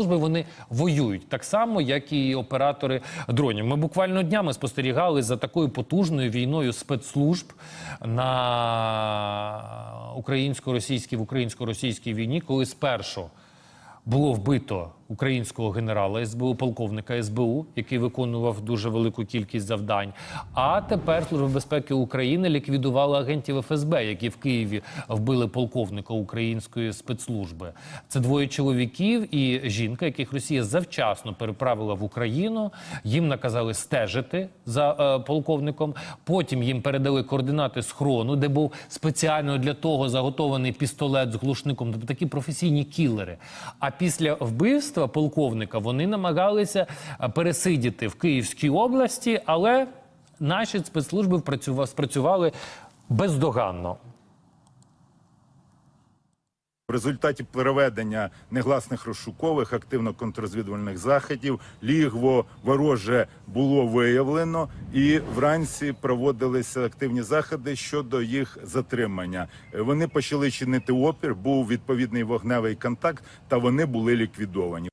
Служби вони воюють так само, як і оператори дронів. Ми буквально днями спостерігали за такою потужною війною спецслужб на українсько-російській в українсько-російській війні, коли спершу було вбито українського генерала СБУ, полковника СБУ, який виконував дуже велику кількість завдань. А тепер Служба безпеки України ліквідувала агентів ФСБ, які в Києві вбили полковника української спецслужби. Це двоє чоловіків і жінка, яких Росія завчасно переправила в Україну. Їм наказали стежити за е, полковником. Потім їм передали координати схрону, де був спеціально для того заготований пістолет з глушником. Тобто такі професійні кілери. А після вбивства полковника вони намагалися пересидіти в Київській області, але наші спецслужби спрацювали бездоганно. В результаті проведення негласних розшукових активно-контррозвідувальних заходів лігво вороже було виявлено, і вранці проводилися активні заходи щодо їх затримання. Е, Вони почали чинити опір, був відповідний вогневий контакт, та вони були ліквідовані.